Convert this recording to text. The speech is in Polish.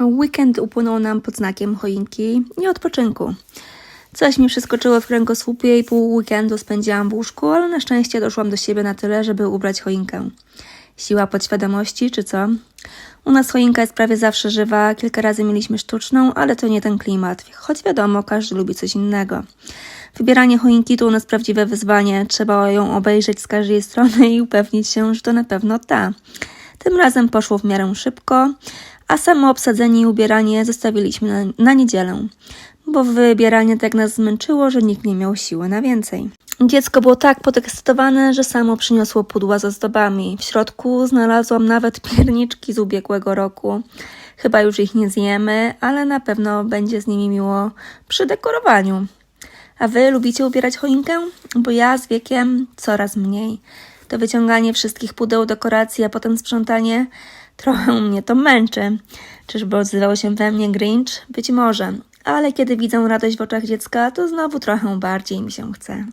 Weekend upłynął nam pod znakiem choinki i odpoczynku. Coś mi przeskoczyło w kręgosłupie i pół weekendu spędziłam w łóżku, ale na szczęście doszłam do siebie na tyle, żeby ubrać choinkę. Siła podświadomości, czy co? U nas choinka jest prawie zawsze żywa, kilka razy mieliśmy sztuczną, ale to nie ten klimat, choć wiadomo, każdy lubi coś innego. Wybieranie choinki to u nas prawdziwe wyzwanie, trzeba ją obejrzeć z każdej strony i upewnić się, że to na pewno ta. Tym razem poszło w miarę szybko, a samo obsadzenie i ubieranie zostawiliśmy na, na niedzielę, bo wybieranie tak nas zmęczyło, że nikt nie miał siły na więcej. Dziecko było tak podekscytowane, że samo przyniosło pudła z ozdobami. W środku znalazłam nawet pierniczki z ubiegłego roku. Chyba już ich nie zjemy, ale na pewno będzie z nimi miło przy dekorowaniu. A wy lubicie ubierać choinkę? Bo ja z wiekiem coraz mniej. To wyciąganie wszystkich pudeł dekoracji, a potem sprzątanie trochę mnie to męczy. Czyżby odzywał się we mnie Grinch? Być może. Ale kiedy widzę radość w oczach dziecka, to znowu trochę bardziej mi się chce.